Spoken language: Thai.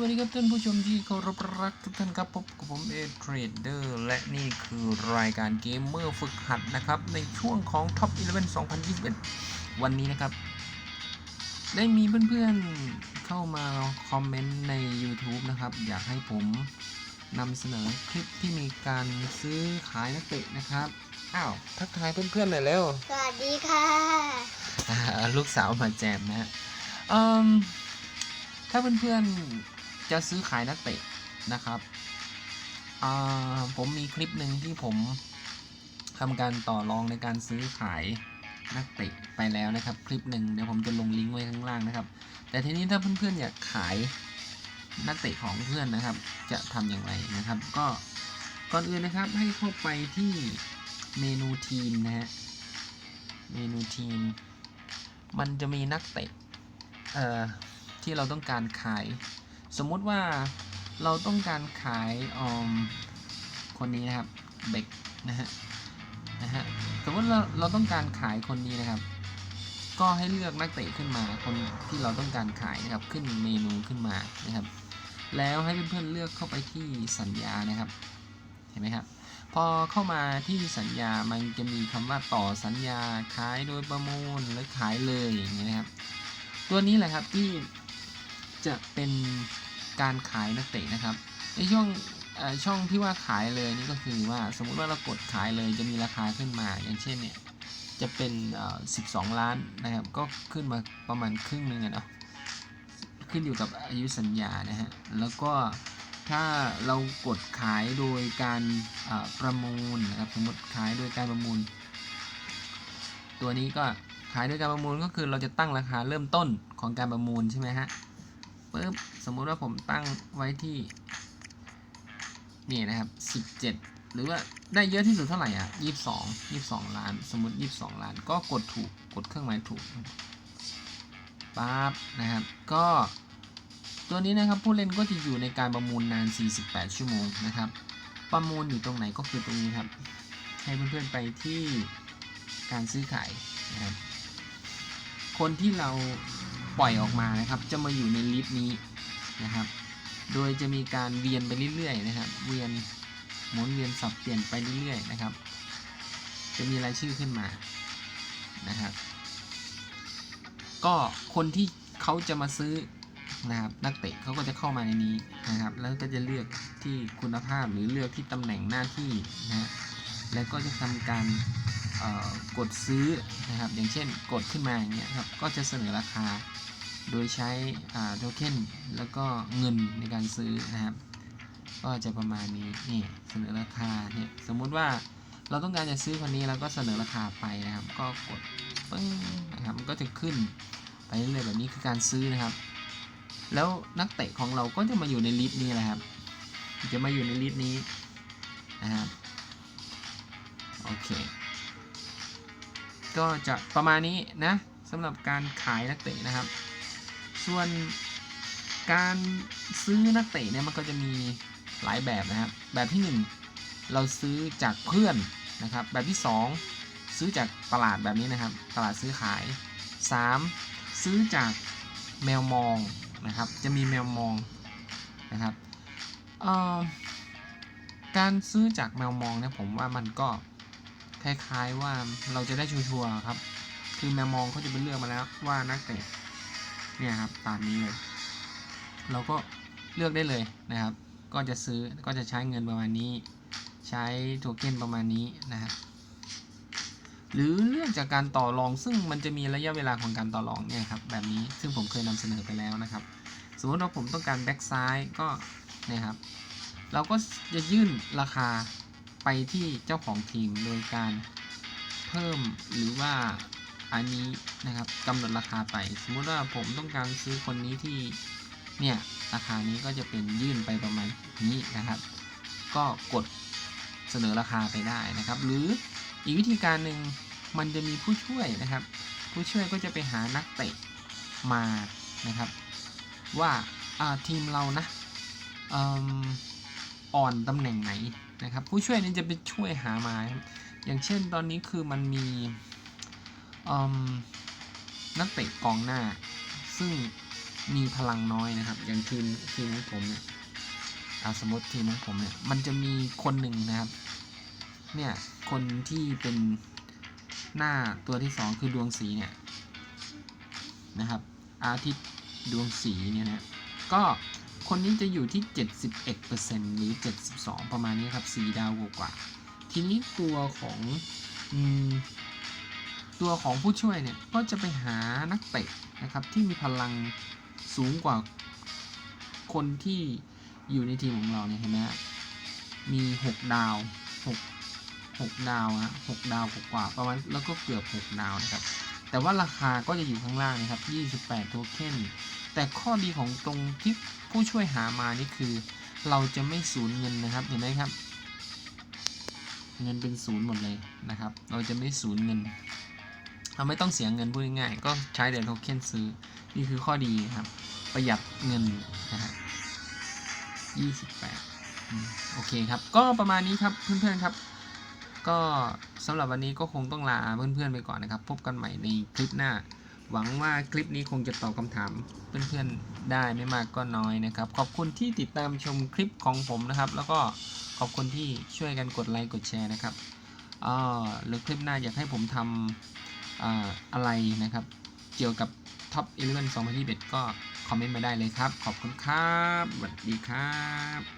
วัสดีครับท่านผู้ชมที่เคารพรักทุกท่านครับพบกับผมเอเทรดเดอร์และนี่คือรายการเกมเมอร์ฝึกหัดนะครับ ในช่วงของ Top 11 2021 วันนี้นะครับ ได้มีเพื่อนๆเข้ามาคอมเมนต์ใน YouTube นะครับ อยากให้ผมนำเสนอคลิปที่มีการซื้อขายนักเตะนะครับ อ้าว ทักทายเพื่อนๆหน่อยเร็ว สวัสดีค่ะอ่าลูกสาวมาแจมนะฮะเอิ่มถ้าเพื่อนๆ จะซื้อขายนักเตะนะครับผมมีคลิปหนึ่งที่ผมทำการต่อรองในการซื้อขายนักเตะไปแล้วนะครับ คลิปหนึ่งเดี๋ยวผมจะลงลิงก์ไว้ข้างล่างนะครับ แต่ทีนี้ถ้าเพื่อนๆอยากขายนักเตะของเพื่อนนะครับ จะทำอย่างไรนะครับ ก็ก่อนอื่นนะครับให้เข้าไปที่เมนูทีมนะฮะเมนูทีม มันจะมีนักเตะเอ่อที่เราต้องการขาย สมมุติว่าเราต้องการขายอมคนนี้นะครับเบกนะฮะนะฮะสมมติเราเราต้องการขายคนนี้นะครับ ก็ให้เลือกนักเตะขึ้นมาคนที่เราต้องการขายนะครับขึ้นเมนูขึ้นมานะครับ แล้วให้เพื่อนๆเลือกเข้าไปที่สัญญานะครับเห็นไหมครับพอเข้ามาที่สัญญามันจะมีคำว่าต่อสัญญาขายโดยประมูลหรือขายเลยอย่างเงี้ยนะครับ ตัวนี้แหละครับที่ จะเป็นการขายนักเตะนะครับในช่วงช่องที่ว่าขายเลยนี่ก็คือว่าสมมุติว่าเรากดขายเลยจะมีราคาขึ้นมา อย่างเช่นเนี่ยจะเป็น 12 ล้านนะครับ ก็ขึ้นมาประมาณครึ่งหนึงอะเนาะขึ้นอยู่กับอายุสัญญานะฮะ แล้วก็ถ้าเรากดขายโดยการประมูลนะครับสมมติขายโดยการประมูล ตัวนี้ก็ขายโดยการประมูลก็คือเราจะตั้งราคาเริ่มต้นของการประมูลใช่ไหมฮะ ปึ๊บสมมุติว่าผมตั้งไว้ที่นี่นะครับ 17 หรือว่าได้เยอะที่สุดเท่าไหร่อะ 22 22 ล้าน สมมติ 22 ล้าน ก็กดถูก กดเครื่องหมายถูกปั๊บนะครับ ก็ตัวนี้นะครับผู้เล่นก็จะอยู่ในการประมูลนาน 48 ชั่วโมงนะครับ ประมูลอยู่ตรงไหนก็คือตรงนี้ครับ ให้เพื่อนๆไปที่การซื้อขายนะครับ คนที่เรา ปล่อยออกมานะครับ จะมาอยู่ในลิสต์นี้นะครับ โดยจะมีการเวียนไปเรื่อยๆนะครับ เวียนหมุนเวียนสับเปลี่ยนไปเรื่อยๆนะครับ จะมีรายชื่อขึ้นมานะครับ ก็คนที่เขาจะมาซื้อนะครับนักเตะเขาก็จะเข้ามาในนี้นะครับ แล้วก็จะเลือกที่คุณภาพหรือเลือกที่ตำแหน่งหน้าที่นะแล้วก็จะทำการ กดซื้อนะครับ อย่างเช่นกดขึ้นมาอย่างเงี้ยครับ ก็จะเสนอราคา โดยใช้โทเค็นแล้วก็เงินในการซื้อนะครับ ก็จะประมาณนี้นี่เสนอราคาเนี่ยสมมุติว่าเราต้องการจะซื้อคนนี้เราก็เสนอราคาไปนะครับ ก็กดปึ้งนะครับมันก็จะขึ้นไปเรื่อยๆแบบนี้คือการซื้อนะครับ แล้วนักเตะของเราก็จะมาอยู่ในลิสต์นี้แหละครับ จะมาอยู่ในลิสต์นี้นะครับโอเค ก็จะประมาณนี้นะสำหรับการขายนักเตะนะครับ ส่วนการซื้อนักเตะเนี่ยมันก็จะมีหลายแบบนะครับ แบบที่ 1 เราซื้อจากเพื่อนนะครับ แบบที่ 2 ซื้อจากตลาดแบบนี้นะครับ ตลาดซื้อขาย 3. ซื้อจากแมวมองนะครับ จะมีแมวมองนะครับเอ่อการซื้อจากแมวมองเนี่ยผมว่ามันก็ คล้ายๆว่าเราจะได้ชัวร์ครับ คือแมวมองเขาจะเป็นเลือกมาแล้วว่านักเตะเนี่ยครับตามนี้เลย เราก็เลือกได้เลยนะครับ ก็จะซื้อก็จะใช้เงินประมาณนี้ ใช้โทเค็นประมาณนี้นะครับหรือเลือกจากการต่อรองซึ่งมันจะมีระยะเวลาของการต่อรองเนี่ยครับแบบนี้ซึ่งผมเคยนำเสนอไปแล้วนะครับ สมมติว่าผมต้องการแบ็กซ้ายก็เนี่ยครับเราก็จะยื่นราคา ไปที่เจ้าของทีมโดยการเพิ่มหรือว่าอันนี้นะครับกำหนดราคาไป สมมุติว่าผมต้องการซื้อคนนี้ที่เนี่ยราคานี้ก็จะเป็นยื่นไปประมาณนี้นะครับ ก็กดเสนอราคาไปได้นะครับ หรืออีกวิธีการหนึ่งมันจะมีผู้ช่วยนะครับ ผู้ช่วยก็จะไปหานักเตะมานะครับ ว่าทีมเรานะเอ่อนตำแหน่งไหนนะครับ ผู้ช่วยนี้จะไปช่วยหามาอย่างเช่นตอนนี้คือมันมีนักเตะกองหน้า ซึ่งมีพลังน้อยนะครับ อย่างทีมทีมของผมเนี่ยอาสมมติทีมของผมเนี่ยมันจะมีคนหนึ่งนะครับเนี่ยคนที่เป็นหน้าตัวที่สองคือดวงสีเนี่ยนะครับ อาทิตย์ดวงสีเนี่ยนะก็ คนนี้จะอยู่ที่ 71%หรือ 72 ประมาณนี้ครับ 4 ดาวกว่า ทีนี้ตัวของอตัวของผู้ช่วยเนี่ย ก็จะไปหานักเตะนะครับ ที่มีพลังสูงกว่าคนที่อยู่ในทีมของเราเนี่ยเห็นไหมฮะมี 6 ดาว 6 6 ดาวนะ6ดาวกว่าประมาณแล้วก็เกือบ 6 ดาวนะครับ แต่ว่าราคาก็จะอยู่ข้างล่างนะครับ 28 โทเค็น แต่ข้อดีของตรงที่ผู้ช่วยหามานี่คือ เราจะไม่สูญเงินนะครับเห็นไหมครับ เงินเป็นศูนย์หมดเลยนะครับ เราจะไม่สูญเงินเราไม่ต้องเสียเงินพูดง่ายๆก็ใช้แต่โทเค็นซื้อนี่คือข้อดีครับ ประหยัดเงินนะฮะ28อืมโอเคครับ ก็ประมาณนี้ครับเพื่อนๆครับ ก็สำหรับวันนี้ก็คงต้องลาเพื่อนๆไปก่อนนะครับ พบกันใหม่ในคลิปหน้า หวังว่าคลิปนี้คงจะตอบคำถามเพื่อนๆได้ไม่มากก็น้อยนะครับ ขอบคุณที่ติดตามชมคลิปของผมนะครับ แล้วก็ขอบคุณที่ช่วยกันกดไลค์กดแชร์นะครับอ่าหรือคลิปหน้าอยากให้ผมทำอ่าอะไรนะครับ เกี่ยวกับท็อป11 2021 ก็คอมเมนต์มาได้เลยครับ ขอบคุณครับสวัสดีครับ